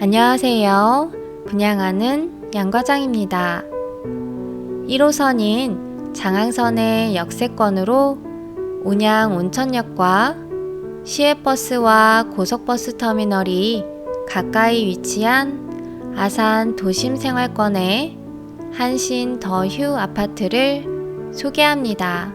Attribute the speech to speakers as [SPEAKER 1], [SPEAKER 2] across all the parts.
[SPEAKER 1] 안녕하세요. 분양하는 양과장입니다. 1호선인 장항선의 역세권으로 온양 온천역과 시외버스와 고속버스 터미널이 가까이 위치한 아산 도심생활권의 한신 더휴 아파트를 소개합니다.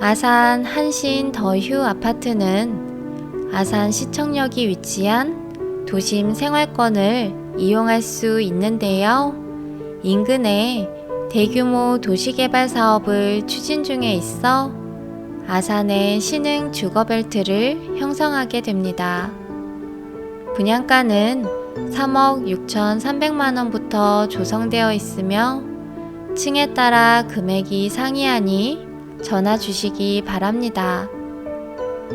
[SPEAKER 1] 아산 한신 더휴 아파트는 아산 시청역이 위치한 도심 생활권을 이용할 수 있는데요. 인근에 대규모 도시개발 사업을 추진 중에 있어 아산의 신흥 주거벨트를 형성하게 됩니다. 분양가는 3억 6,300만원부터 조성되어 있으며 층에 따라 금액이 상이하니 전화 주시기 바랍니다.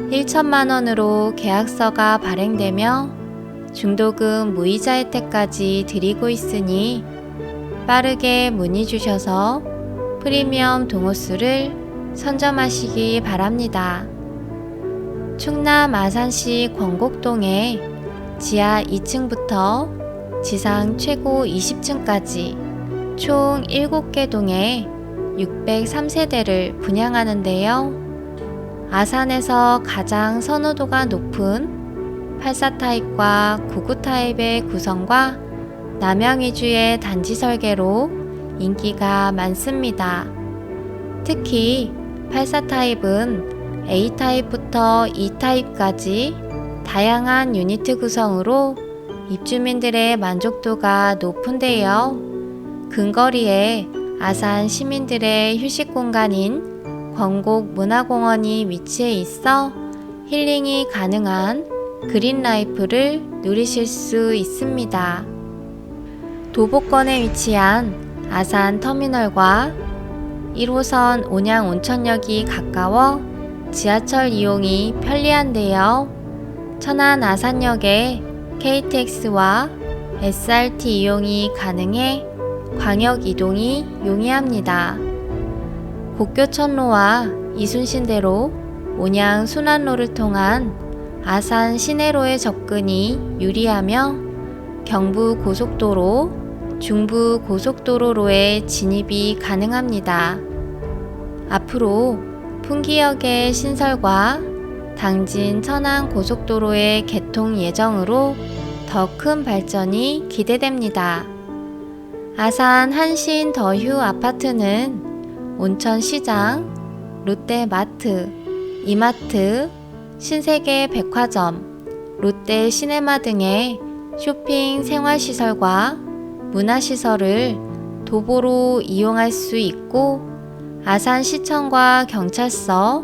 [SPEAKER 1] 1천만 원으로 계약서가 발행되며 중도금 무이자 혜택까지 드리고 있으니 빠르게 문의 주셔서 프리미엄 동호수를 선점하시기 바랍니다. 충남 아산시 권곡동에 지하 2층부터 지상 최고 20층까지 총 7개 동에 603세대를 분양하는데요. 아산에서 가장 선호도가 높은 84 타입과 99 타입의 구성과 남양 위주의 단지 설계로 인기가 많습니다. 특히 84 타입은 A 타입부터 E 타입까지 다양한 유니트 구성으로 입주민들의 만족도가 높은데요. 근거리에 아산 시민들의 휴식 공간인 권곡 문화공원이 위치해 있어 힐링이 가능한 그린 라이프를 누리실 수 있습니다. 도보권에 위치한 아산 터미널과 1호선 온양 온천역이 가까워 지하철 이용이 편리한데요. 천안 아산역에 KTX와 SRT 이용이 가능해 광역 이동이 용이합니다. 곡교천로와 이순신대로 온양 순환로를 통한 아산 시내로의 접근이 유리하며 경부 고속도로, 중부 고속도로로의 진입이 가능합니다. 앞으로 풍기역의 신설과 당진 천안 고속도로의 개통 예정으로 더 큰 발전이 기대됩니다. 아산 한신 더휴 아파트는 온천시장, 롯데마트, 이마트, 신세계 백화점, 롯데 시네마 등의 쇼핑 생활시설과 문화시설을 도보로 이용할 수 있고 아산시청과 경찰서,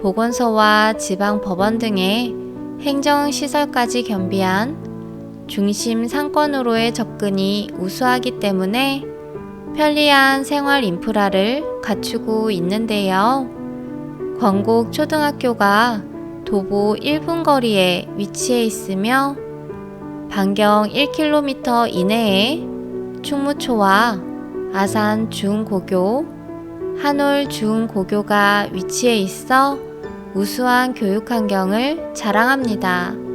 [SPEAKER 1] 보건소와 지방법원 등의 행정시설까지 겸비한 중심 상권으로의 접근이 우수하기 때문에 편리한 생활 인프라를 갖추고 있는데요. 권곡 초등학교가 도보 1분 거리에 위치해 있으며 반경 1km 이내에 충무초와 아산 중고교, 한올 중고교가 위치해 있어 우수한 교육 환경을 자랑합니다.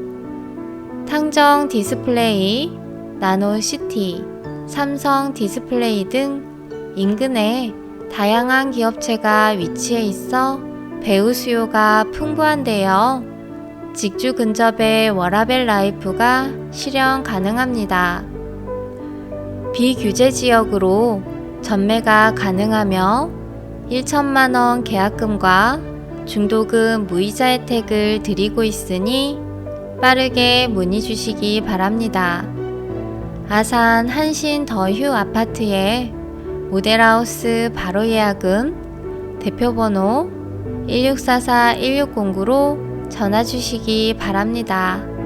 [SPEAKER 1] 탕정 디스플레이, 나노시티, 삼성 디스플레이 등 인근에 다양한 기업체가 위치해 있어 배우 수요가 풍부한데요. 직주 근접의 워라벨 라이프가 실현 가능합니다. 비규제 지역으로 전매가 가능하며 1천만 원 계약금과 중도금 무이자 혜택을 드리고 있으니 빠르게 문의 주시기 바랍니다. 아산 한신 더휴 아파트의 모델하우스 바로 예약은 대표번호 1644-1609로 전화 주시기 바랍니다.